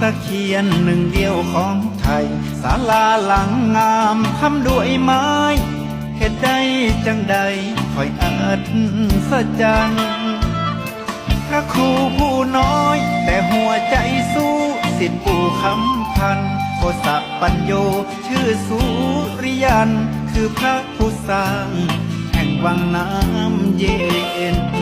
ตะเคียนหนึ่งเดียวของไทยศาลาหลังงามทำด้วยไม้เหตุใดจังใดคอยอาจสะจันพระครูผู้น้อย แต่หัวใจสู้สิทธิปู่คำพันโคสะปัญโย ชื่อสุริยัน คือพระผู้สร้าง แห่งวังน้ำเย็น